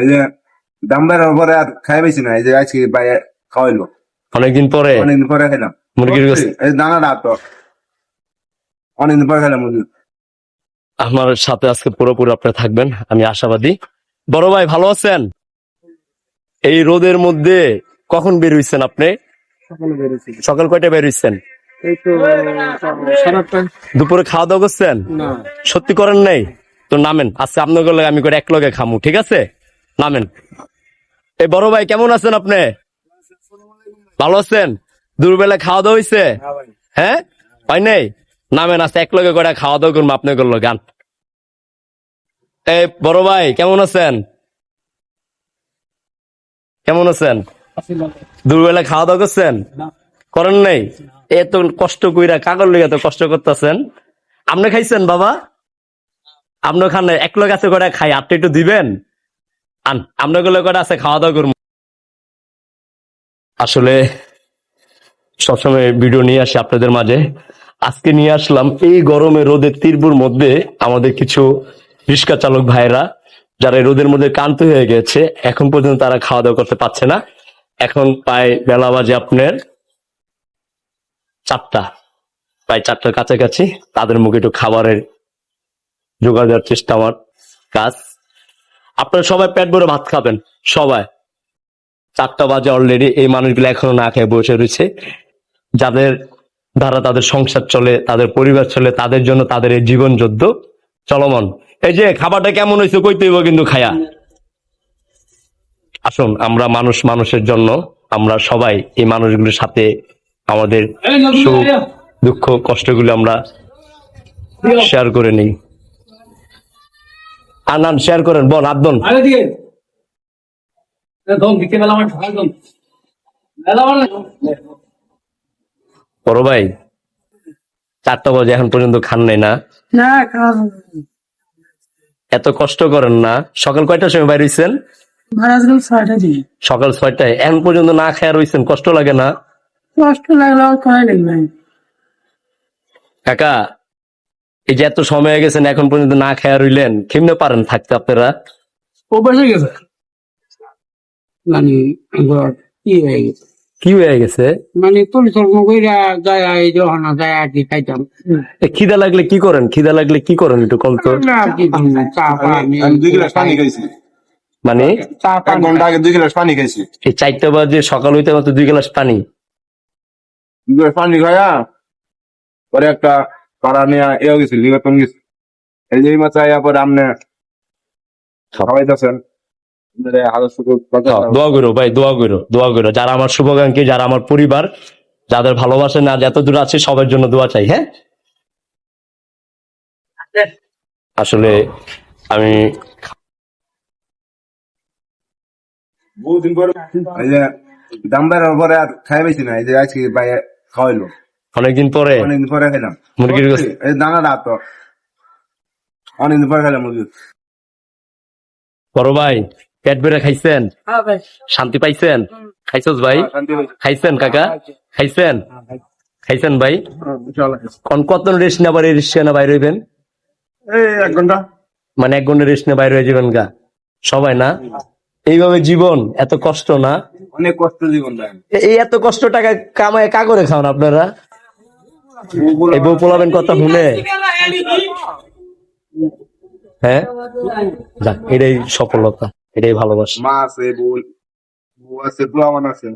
এই যে দাম বেড়ার পরে আর খাই পাইছি না এই যে আজকে বাইরে খাওয়াইলো। অনেকদিন পরে? অনেকদিন পরে খেলাম মুরগির এই তো। অনেকদিন পরে খেলাম মুরগি। আমার সাথে আজকে পুরোপুরি আপনি থাকবেন আমি আশাবাদী। বড় ভাই ভালো আছেন? এই রোদের মধ্যে কখন বের হইছেন আপনি? সকাল কয়টা বের হইছেন? দুপুরে খাওয়া দাওয়া করছেন? সত্যি করেন নাই? তো নামেন আজকে আপনাদের লগে আমি করে এক লগে খামু ঠিক আছে? নামেন। এই বড় ভাই কেমন আছেন আপনি? ভালো আছেন? দুপুরবেলা খাওয়া দাওয়া হয়েছে হ্যাঁ হয়? নাই? নামেন আছে এক লগে করে খাওয়া দাওয়া করব আপনাদের লগে গান। এই বড় ভাই কেমন আছেন? কেমন আছেন? দুপুরবেলা খাওয়া দাওয়া করছেন? করেন নাই? এত কষ্ট কইরা কাগজ লেগে এত কষ্ট করতেছেন? আপনি খাইছেন বাবা? আপনি খান এক লোক আছে করে খাই আপনি একটু দিবেন? আপনারগুলো করে আছে? খাওয়া দাওয়া করব। আসলে সবসময় ভিডিও নিয়ে আসি আপনাদের মাঝে। আজকে নিয়ে আসলাম এই গরমে রোদের তীব্র মধ্যে আমাদের কিছু রিক্সা চালক ভাইরা যারা রোদের মধ্যে ক্লান্ত হয়ে গেছে, এখন পর্যন্ত তারা খাওয়া দাওয়া করতে পারছে না। এখন প্রায় বেলা বাজে আপনার চারটা। প্রায় চারটার কাছাকাছি। তাদের মুখে একটু খাবারের জোগাড় দেওয়ার চেষ্টা আমার কাজ। আপনারা সবাই পেট ভরে ভাত খাবেন সবাই। চারটা বাজে অলরেডি এই মানুষগুলো এখনও না খেয়ে বসে রয়েছে। যাদের দ্বারা তাদের সংসার চলে তাদের পরিবার চলে তাদের জন্য তাদের এই জীবন যুদ্ধ চলমান। এই যে খাবারটা কেমন হয়েছে কইতে হইব কিন্তু খায়া। আসুন আমরা মানুষ মানুষের জন্য আমরা সবাই এই মানুষগুলোর সাথে আমাদের সুখ দুঃখ কষ্টগুলো আমরা শেয়ার করে নিই। আনান শেয়ার করেন বল আদন বড় ভাই চারটা বাজে এখন পর্যন্ত খান নাই না? এত কষ্ট করেন না। সকাল কয়টার সময় বাইর হইছেন? সকাল ছয়টায়। এখন পর্যন্ত না খায়া রইছেন কষ্ট লাগে না? কষ্ট লাগল কাকা এই যে এত সময় হয়ে গেছেন এখন পর্যন্ত না খায়া রইলেন কেমনে পারেন থাকতে আপনারা? ও বসে গেছে। মানে কি হয়ে গেছে। কি হয়ে গেছে? মানে কইরা যায় এই যখন যায় আর কি খাইতাম। এ, খিদা লাগলে কি করেন? খিদা লাগলে কি করেন একটু কল তো? না আর কি চা পানি আমি দুই গ্লাস পানি খাইছি। মানে? চা এক পানি ঘণ্টা আগে দুই গ্লাস পানি খাইছি। এই চারটা বাজে সকাল হইতে মাত্র দুই গ্লাস পানি। দুই গ্লাস পানি খায়া পরে একটা নিয়ে এও গেছি এই যে মাছ পরে আপনি খাওয়াইতেছেন। হ্যাঁ, দোয়া করো ভাই দোয়া করো দোয়া করো। যারা আমার শুভাকাঙ্ক্ষী যারা আমার পরিবার যাদের ভালোবাসে না যত দূর আছে সবার জন্য দোয়া চাই হ্যাঁ? আসলে আমি বহুদিন পরে দাম বেড়ার পরে আর খাই পাইছি না এই যে আজকে খাওয়াইলো। অনেকদিন পরে? অনেকদিন পরে খেলাম। মুরগির গোস্ত? এই তো। অনেকদিন পরে খেলাম মুরগি বড় ভাই পেট বেড়ে খাইছেন? হ্যাঁ শান্তি পাইছেন? খাইছস ভাই? খাইছেন কাকা? খাইছেন? খাইছেন ভাই? কোন কত রেস্ট না বাইরে রেস্ট না বাইরে হইবেন? এই এক ঘণ্টা। মানে এক ঘণ্টা রেস্ট না বাইরে হয়ে যাবেন গা? সবাই না? এইভাবে জীবন এত কষ্ট না? অনেক কষ্ট জীবন এই এত কষ্ট টাকা কামায় কা করে খাওয়ান আপনারা? এই বউ পোলাবেন কথা শুনে। হ্যাঁ? যাক এটাই সফলতা এটাই ভালোবাসা। মা আছে বউ বউ আছে পোলাবান আছে।